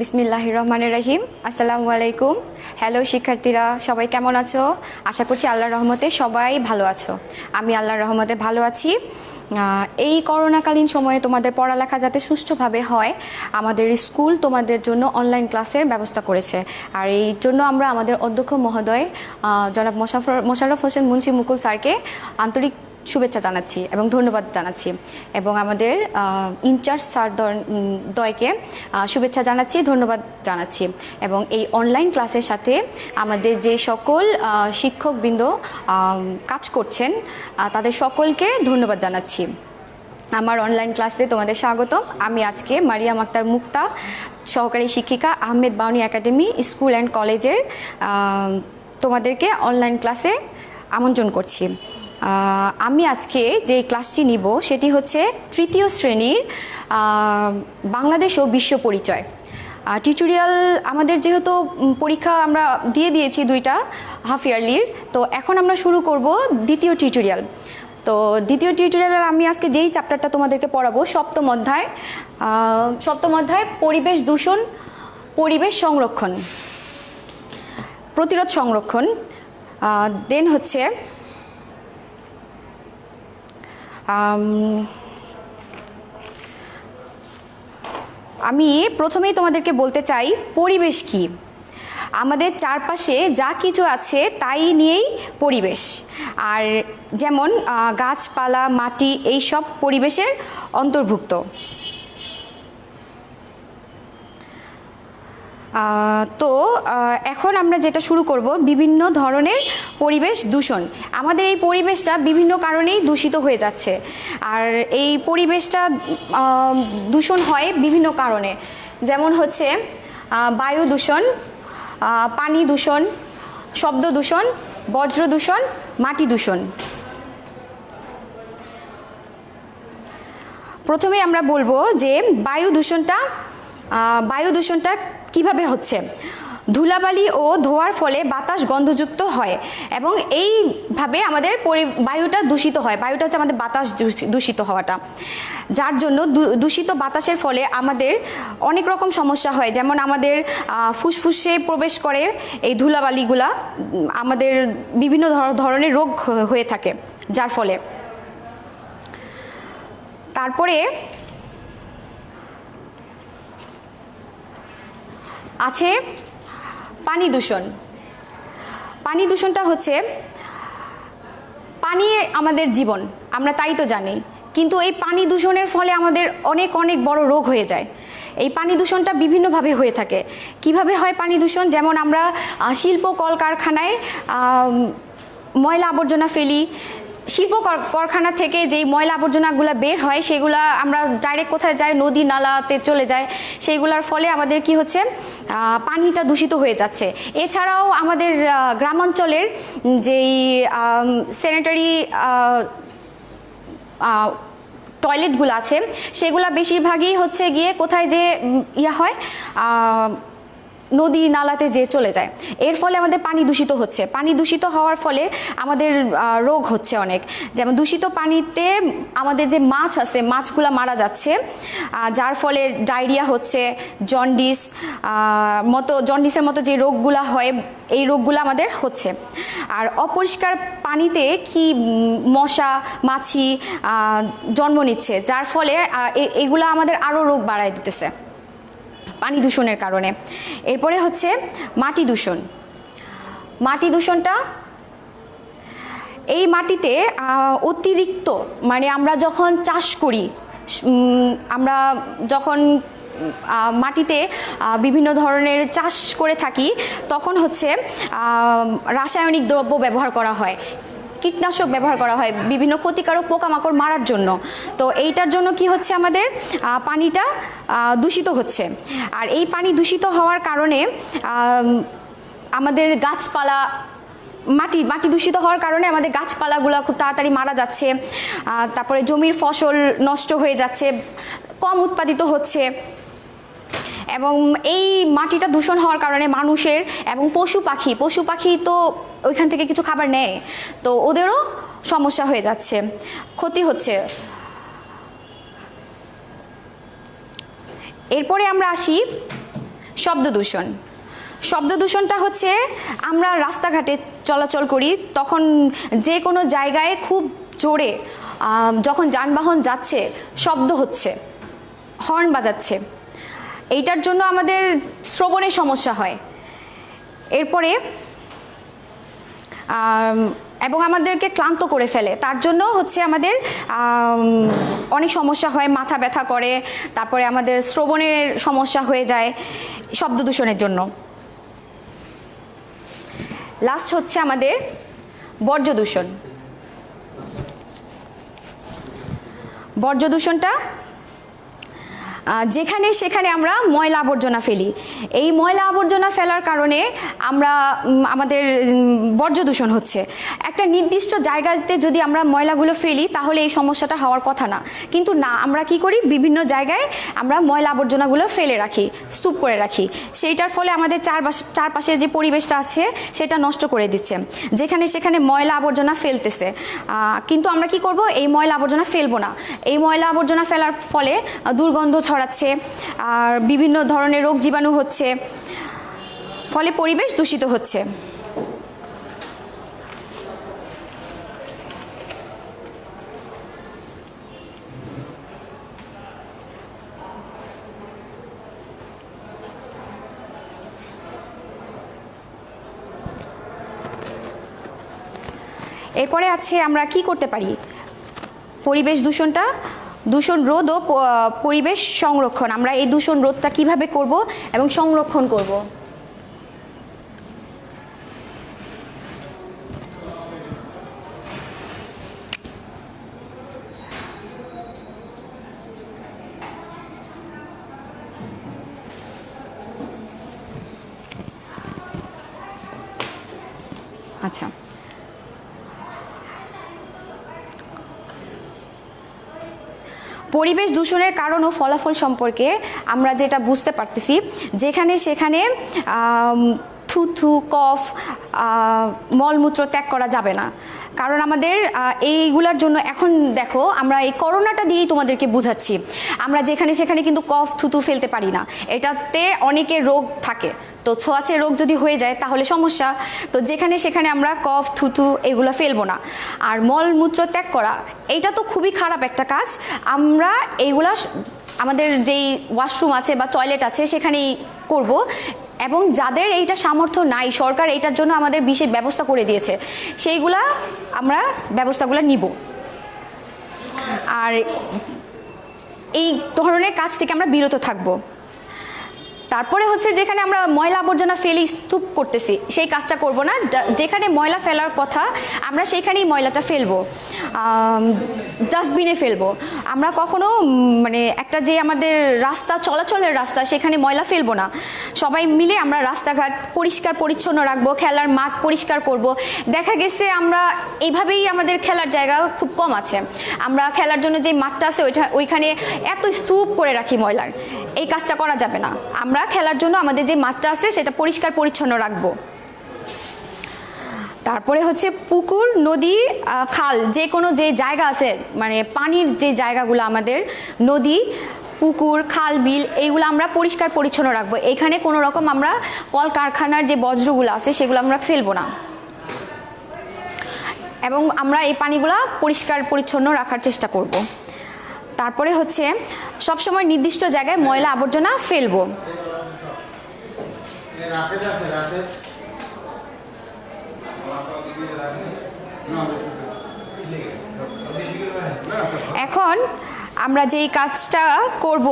বিসমিল্লাহ রহমান রহিম আসসালামু আলাইকুম হ্যালো শিক্ষার্থীরা, সবাই কেমন আছো? আশা করছি আল্লাহর রহমতে সবাই ভালো আছো। আমি আল্লাহর রহমতে ভালো আছি। এই করোনাকালীন সময়ে তোমাদের পড়ালেখা যাতে সুষ্ঠুভাবে হয়, আমাদের স্কুল তোমাদের জন্য অনলাইন ক্লাসের ব্যবস্থা করেছে। আর এই জন্য আমরা আমাদের অধ্যক্ষ মহোদয় জনাব মোশাফর মোশাররফ হোসেন মুন্সি মুকুল স্যারকে আন্তরিক শুভেচ্ছা জানাচ্ছি এবং ধন্যবাদ জানাচ্ছি। এবং আমাদের ইনচার্জ স্যার দ- উম, শুভেচ্ছা জানাচ্ছি ধন্যবাদ জানাচ্ছি। এবং এই অনলাইন ক্লাসের সাথে আমাদের যে সকল শিক্ষকবৃন্দ কাজ করছেন তাদের সকলকে ধন্যবাদ জানাচ্ছি। আমার অনলাইন ক্লাসে তোমাদের স্বাগতম। আমি আজকে মারিয়াম আক্তার মুক্তা সহকারী শিক্ষিকা Ahmed Bawany academy school and কলেজের তোমাদেরকে অনলাইন ক্লাসে আমন্ত্রণ করছি। আমি আজকে যে ক্লাসটি নিব, সেটি হচ্ছে তৃতীয় শ্রেণির বাংলাদেশ ও বিশ্ব পরিচয়। টিউটোরিয়াল আমাদের যেহেতু পরীক্ষা আমরা দিয়ে দিয়েছি দুইটা হাফ ইয়ারলির তো এখন আমরা শুরু করব দ্বিতীয় টিউটোরিয়াল তো দ্বিতীয় টিউটোরিয়ালে আমি আজকে যেই চ্যাপ্টারটা তোমাদেরকে পড়াবো, সপ্তম অধ্যায় সপ্তম অধ্যায়, পরিবেশ দূষণ, পরিবেশ সংরক্ষণ, প্রতিরোধ সংরক্ষণ দেন হচ্ছে আম, প্রথমেই তোমাদেরকে বলতে চাই পরিবেশ কি? আমাদের চারপাশে যা কিছু আছে তাই নিয়েই পরিবেশ। আর যেমন গাছপালা মাটি এই সব পরিবেশের অন্তর্ভুক্ত। তো এখন আমরা যেটা শুরু করব, বিভিন্ন ধরনের পরিবেশ দূষণ। আমাদের এই পরিবেশটা বিভিন্ন কারণেই দূষিত হয়ে যাচ্ছে। আর এই পরিবেশটা দূষণ হয় বিভিন্ন কারণে। যেমন হচ্ছে বায়ু দূষণ পানি দূষণ, শব্দ দূষণ, বজ্র দূষণ, মাটি দূষণ। প্রথমে আমরা বলব যে, বায়ু দূষণটা বায়ু দূষণটা কীভাবে হচ্ছে? ধুলাবালি ও ধোয়ার ফলে বাতাস গন্ধযুক্ত হয় এবং এইভাবে আমাদের বায়ুটা দূষিত হয়। বায়ুটা হচ্ছে আমাদের বাতাস দূষিত হওয়াটা। যার জন্য দূষিত বাতাসের ফলে আমাদের অনেক রকম সমস্যা হয়। যেমন আমাদের ফুসফুসে প্রবেশ করে এই ধুলাবালিগুলা, আমাদের বিভিন্ন ধর- ধরনের রোগ হয়ে থাকে, যার ফলে। তারপরে আছে পানি দূষণ। পানি দূষণটা হচ্ছে পানি আমাদের জীবন, আমরা তাই তো জানি। কিন্তু এই পানি দূষণের ফলে আমাদের অনেক অনেক বড় রোগ হয়ে যায়। এই পানি দূষণটা বিভিন্নভাবে হয়ে থাকে। কীভাবে হয় পানি দূষণ? যেমন আমরা শিল্প কলকারখানায় ময়লা আবর্জনা ফেলি শিল্প কর- কারখানা থেকে যেই ময়লা আবর্জনাগুলো বের হয়, সেগুলা আমরা ডাইরেক্ট কোথায় যাই নদী নালাতে চলে যায়। সেইগুলোর ফলে আমাদের কি হচ্ছে? পানিটা দূষিত হয়ে যাচ্ছে। এছাড়াও আমাদের গ্রামাঞ্চলের যেই স্যানিটারি টয়লেটগুলো আছে, সেগুলা বেশিরভাগই হচ্ছে গিয়ে কোথায় যে ইয়া হয় নদী নালাতে যে চলে যায়। এর ফলে আমাদের পানি দূষিত হচ্ছে। পানি দূষিত হওয়ার ফলে আমাদের রোগ হচ্ছে অনেক। যেমন দূষিত পানিতে আমাদের যে মাছ আছে, মাছগুলো মারা যাচ্ছে। যার ফলে ডায়রিয়া হচ্ছে, জন্ডিস মতো, জন্ডিসের মতো যে রোগগুলা হয়, এই রোগগুলো আমাদের হচ্ছে। আর অপরিষ্কার পানিতে কি মশা, মাছি জন্ম নিচ্ছে, যার ফলে এগুলো আমাদের আরও রোগ বাড়ায় দিতেছে। পানি দূষণের কারণে। এরপরে হচ্ছে মাটি দূষণ। মাটি দূষণটা এই মাটিতে অতিরিক্ত মানে আমরা যখন চাষ করি আমরা যখন মাটিতে বিভিন্ন ধরনের চাষ করে থাকি, তখন হচ্ছে রাসায়নিক দ্রব্য ব্যবহার করা হয়। কীটনাশক ব্যবহার করা হয়, বিভিন্ন ক্ষতিকারক পোকামাকড় মারার জন্য। তো এইটার জন্য কি হচ্ছে আমাদের? পানিটা দূষিত হচ্ছে। আর এই পানি দূষিত হওয়ার কারণে আমাদের গাছপালা, মাটি মাটি দূষিত হওয়ার কারণে আমাদের গাছপালাগুলো খুব তাড়াতাড়ি মারা যাচ্ছে। তারপরে জমির ফসল নষ্ট হয়ে যাচ্ছে, কম উৎপাদিত হচ্ছে। এবং এই মাটিটা দূষণ হওয়ার কারণে মানুষের এবং পশু পাখি পশু পাখি তো ওইখান থেকে কিছু খাবার নেয়। তো ওদেরও সমস্যা হয়ে যাচ্ছে, ক্ষতি হচ্ছে। এরপরে আমরা আসি শব্দ দূষণ। শব্দ দূষণটা হচ্ছে আমরা রাস্তাঘাটে চলাচল করি, তখন যে কোনো জায়গায় খুব জোরে যখন যানবাহন যাচ্ছে, শব্দ হচ্ছে, হর্ন বাজাচ্ছে। এইটার জন্য আমাদের শ্রবণের সমস্যা হয়। এরপরে এবং আমাদেরকে ক্লান্ত করে ফেলে। তার জন্য হচ্ছে আমাদের অনেক সমস্যা হয়, মাথা ব্যথা করে, তারপরে আমাদের শ্রবণের সমস্যা হয়ে যায় শব্দ দূষণের জন্য। লাস্ট হচ্ছে আমাদের বর্জ্য দূষণ। বর্জ্য দূষণটা যেখানে সেখানে আমরা ময়লা আবর্জনা ফেলি। এই ময়লা আবর্জনা ফেলার কারণে আমরা আমাদের বর্জ্য দূষণ হচ্ছে। একটা নির্দিষ্ট জায়গাতে যদি আমরা ময়লাগুলো ফেলি, তাহলে এই সমস্যাটা হওয়ার কথা না। কিন্তু না, আমরা কি করি? বিভিন্ন জায়গায় আমরা ময়লা আবর্জনাগুলো ফেলে রাখি, স্তূপ করে রাখি। সেইটার ফলে আমাদের চারপাশে চারপাশে যে পরিবেশটা আছে, সেটা নষ্ট করে দিচ্ছে। যেখানে সেখানে ময়লা আবর্জনা ফেলতেছে। কিন্তু আমরা কি করব? এই ময়লা আবর্জনা ফেলব না। এই ময়লা আবর্জনা ফেলার ফলে দুর্গন্ধ ছড়াচ্ছে আর বিভিন্ন ধরনের রোগ জীবাণু হচ্ছে। ফলে পরিবেশ দূষিত হচ্ছে। এরপরে আছে আমরা কি করতে পারি? পরিবেশ দূষণটা দূষণ রোধ ও পরিবেশ সংরক্ষণ। আমরা এই দূষণ রোধটা কীভাবে করব এবং সংরক্ষণ করব? আচ্ছা। পরিবেশ দূষণের কারণ ও ফলাফল সম্পর্কে আমরা যেটা বুঝতে পারতেছি, যেখানে সেখানে থুথু, কফ মলমূত্র ত্যাগ করা যাবে না। কারণ আমাদের এইগুলার জন্য এখন দেখো, আমরা এই করোনাটা দিয়েই তোমাদেরকে বুঝাচ্ছি। আমরা যেখানে সেখানে কিন্তু কফ, থুতু ফেলতে পারি না। এটাতে অনেকের রোগ থাকে। তো ছোঁয়াচে রোগ যদি হয়ে যায়, তাহলে সমস্যা। তো যেখানে সেখানে আমরা কফ, থুতু এগুলো ফেলব না। আর মলমূত্র ত্যাগ করা, এইটা তো খুবই খারাপ একটা কাজ। আমরা এইগুলা আমাদের যেই ওয়াশরুম আছে বা টয়লেট আছে, সেখানেই করব। এবং যাদের এইটা সামর্থ্য নাই, সরকার এইটার জন্য আমাদের বিশেষ ব্যবস্থা করে দিয়েছে, সেইগুলা আমরা ব্যবস্থাগুলো নিব। আর এই ধরনের কাজ থেকে আমরা বিরত থাকব। তারপরে হচ্ছে যেখানে আমরা ময়লা আবর্জনা ফেলি, স্তূপ করতেছি, সেই কাজটা করব না। যেখানে ময়লা ফেলার কথা, আমরা সেইখানেই ময়লাটা ফেলব। ডাস্টবিনে ফেলব। আমরা কখনো মানে একটা যে আমাদের রাস্তা, চলাচলের রাস্তা, সেখানে ময়লা ফেলব না। সবাই মিলে আমরা রাস্তাঘাট পরিষ্কার, পরিচ্ছন্ন রাখব, খেলার মাঠ পরিষ্কার করব। দেখা গেছে আমরা এইভাবেই আমাদের খেলার জায়গা খুব কম আছে। আমরা খেলার জন্য যে মাঠটা আছে, ওইটা, ওইখানে এত স্তূপ করে রাখি ময়লার। এই কাজটা করা যাবে না। আমরা খেলার জন্য আমাদের যে মাঠটা আছে সেটা পরিষ্কার পরিচ্ছন্ন রাখব। তারপরে হচ্ছে পুকুর, নদী খাল, যে কোনো যে জায়গা আছে মানে পানির যে জায়গাগুলো আমাদের, নদী, পুকুর, খাল, বিল, এইগুলো আমরা পরিষ্কার পরিচ্ছন্ন রাখব। এখানে কোনো রকম আমরা কলকারখানার যে বজ্রগুলো আছে সেগুলো আমরা ফেলব না। এবং আমরা এই পানিগুলো পরিষ্কার পরিচ্ছন্ন রাখার চেষ্টা করব। তারপরে হচ্ছে সবসময় নির্দিষ্ট জায়গায় ময়লা আবর্জনা ফেলব। এখন আমরা যেই কাজটা করব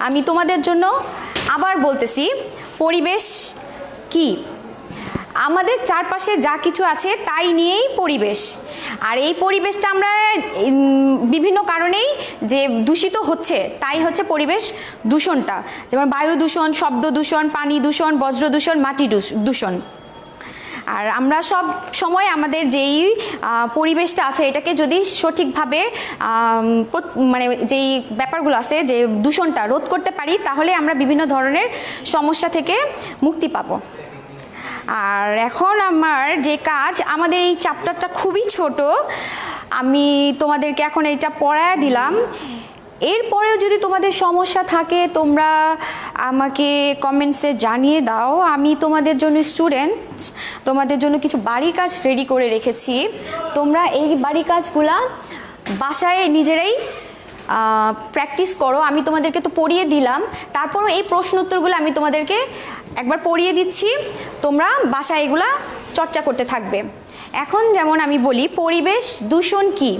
আমি তোমাদের জন্য আবার বলতেছি পরিবেশ কি? আমাদের চারপাশে যা কিছু আছে তাই নিয়েই পরিবেশ। আর এই পরিবেশটা আমরা বিভিন্ন কারণেই যে দূষিত হচ্ছে, তাই হচ্ছে পরিবেশ দূষণটা। যেমন বায়ু দূষণ, শব্দ দূষণ, পানি দূষণ, বজ্র দূষণ, মাটি দূষণ। আর আমরা সব সময় আমাদের যেই পরিবেশটা আছে, এটাকে যদি সঠিকভাবে মানে যেই ব্যাপারগুলো আছে, যে দূষণটা রোধ করতে পারি, তাহলে আমরা বিভিন্ন ধরনের সমস্যা থেকে মুক্তি পাবো। আর এখন আমার যে কাজ, আমাদের এই চ্যাপ্টারটা খুবই ছোট। আমি তোমাদেরকে এখন এইটা পড়ায় দিলাম। এরপরেও যদি তোমাদের সমস্যা থাকে, তোমরা আমাকে কমেন্টসে জানিয়ে দাও। আমি তোমাদের জন্য স্টুডেন্ট তোমাদের জন্য কিছু বাড়ির কাজ রেডি করে রেখেছি। তোমরা এই বাড়ির কাজগুলা বাসায় নিজেরাই প্র্যাকটিস করো, আমি তোমাদেরকে তো পড়িয়ে দিলাম। তারপরও এই প্রশ্ন উত্তরগুলো আমি তোমাদেরকে একবার পড়িয়ে দিচ্ছি। তোমরা বাসায় এগুলা চর্চা করতে থাকবে। এখন যেমন আমি বলি, পরিবেশ দূষণ কী?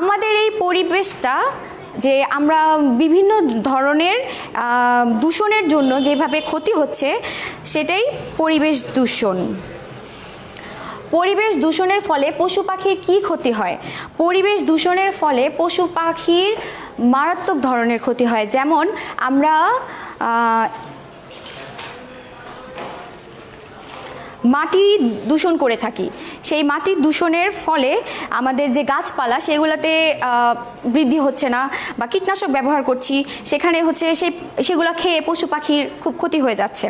আমাদের এই পরিবেশটা যে আমরা বিভিন্ন ধরনের দূষণের জন্য যেভাবে ক্ষতি হচ্ছে, সেটাই পরিবেশ দূষণ। পরিবেশ দূষণের ফলে পশু পাখির কী ক্ষতি হয়? পরিবেশ দূষণের ফলে পশু পাখির মারাত্মক ধরনের ক্ষতি হয়। যেমন আমরা মাটি দূষণ করে থাকি। সেই মাটি দূষণের ফলে আমাদের যে গাছপালা, সেগুলোতে বৃদ্ধি হচ্ছে না বা কীটনাশক ব্যবহার করছি। সেখানে হচ্ছে সেই, সেগুলো খেয়ে পশু পাখির খুব ক্ষতি হয়ে যাচ্ছে।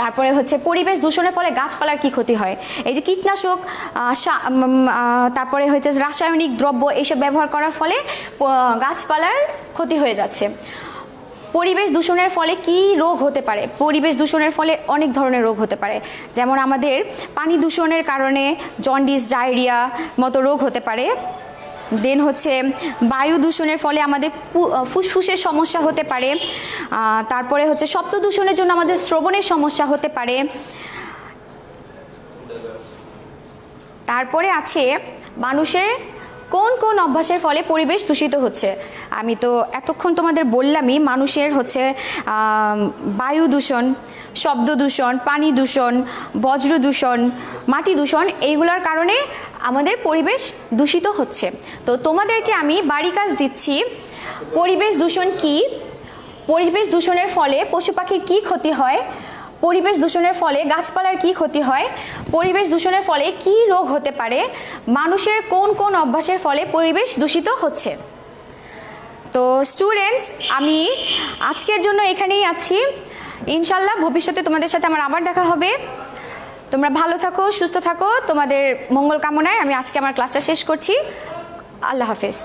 তারপরে হচ্ছে পরিবেশ দূষণের ফলে গাছপালার কি ক্ষতি হয়? এই যে কীটনাশক তারপরে হচ্ছে রাসায়নিক দ্রব্য এইসব ব্যবহার করার ফলে গাছপালার ক্ষতি হয়ে যাচ্ছে। পরিবেশ দূষণের ফলে কি রোগ হতে পারে? পরিবেশ দূষণের ফলে অনেক ধরনের রোগ হতে পারে। যেমন আমাদের পানি দূষণের কারণে জন্ডিস, ডায়রিয়া মতো রোগ হতে পারে। দেন হচ্ছে বায়ু দূষণের ফলে আমাদের ফুসফুসের সমস্যা হতে পারে তারপরে হচ্ছে শব্দ দূষণের জন্য আমাদের শ্রবণের সমস্যা হতে পারে। তারপরে আছে মানুষের কোন কোন অভ্যাসের ফলে পরিবেশ দূষিত হচ্ছে। আমি তো এতক্ষণ তোমাদের বললামই মানুষের হচ্ছে বায়ু দূষণ, শব্দ দূষণ, পানি দূষণ, বজ্র দূষণ, মাটি দূষণ, এইগুলোর কারণে আমাদের পরিবেশ দূষিত হচ্ছে। তো তোমাদেরকে আমি বাড়ি কাজ দিচ্ছি, পরিবেশ দূষণ কি? পরিবেশ দূষণের ফলে পশু পাখির কী ক্ষতি হয়? পরিবেশ দূষণের ফলে গাছপালার কি ক্ষতি হয়? পরিবেশ দূষণের ফলে কি রোগ হতে পারে? মানুষের কোন কোন অভ্যাসের ফলে পরিবেশ দূষিত হচ্ছে? তো স্টুডেন্টস আমি আজকের জন্য এখানেই আছি। ইনশাল্লাহ ভবিষ্যতে তোমাদের সাথে আমার আবার দেখা হবে। তোমরা ভালো থাকো, সুস্থ থাকো। তোমাদের মঙ্গল কামনায় আমি আজকে আমার ক্লাসটা শেষ করছি। আল্লাহ হাফেজ।